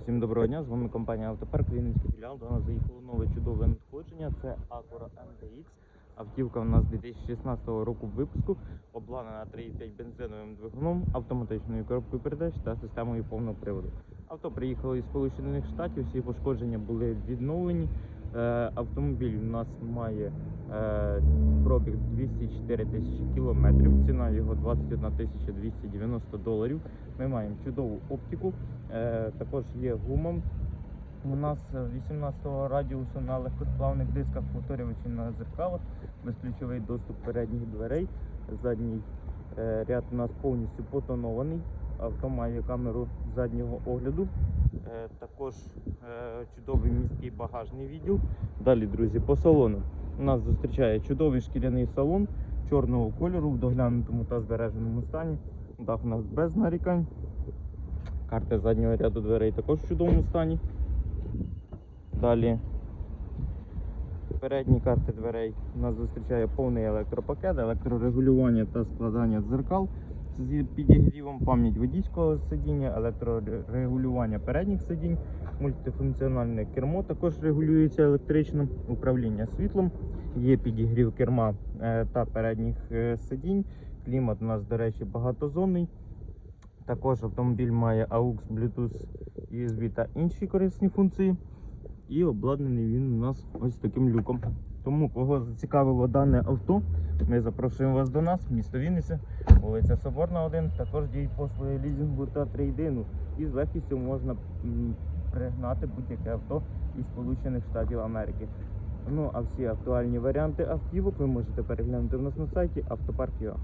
Всім доброго дня, з вами компанія Автопарк, Вінницький філіал. До нас заїхало нове чудове надходження. Це Acura MDX. Автівка у нас 2016 року випуску, обладнана 3,5 бензиновим двигуном, автоматичною коробкою передач та системою повного приводу. Авто приїхало із Сполучених Штатів, всі пошкодження були відновлені. Е, автомобіль у нас має е, пробіг 204 тисячі кілометрів, ціна його 21 тисяча 290 доларів. Ми маємо чудову оптику, е, також є гума. У нас е, 18 радіусу на легкосплавних дисках, повторювачі на зеркалах, безключовий доступ передніх дверей. Задній ряд у нас повністю потонований. Авто має камеру заднього огляду. Е, також е, чудовий міський багажний відділ. Далі, друзі, по салону. Нас зустрічає чудовий шкіряний салон чорного кольору в доглянутому та збереженому стані. Дах у нас без нарікань. Карта заднього ряду дверей також в чудовому стані. Далі передні карти дверей нас зустрічає повний електропакет, електрорегулювання та складання дзеркал з підігрівом, пам'ять водійського сидіння, електрорегулювання передніх сидінь, мультифункціональне кермо також регулюється електрично, управління світлом, є підігрів керма е, та передніх е, сидінь. Клімат у нас, до речі, багатозонний. Також автомобіль має AUX, Bluetooth, USB та інші корисні функції. І обладнаний він у нас ось таким люком. Тому, кого зацікавило дане авто, ми запрошуємо вас до нас, місто Вінниця, вулиця Соборна 1. Також діють послуги лізінгу та трейдину. І з легкістю можна пригнати будь-яке авто із Сполучених Штатів Америки. Ну а всі актуальні варіанти автівок ви можете переглянути у нас на сайті автопарк.ua.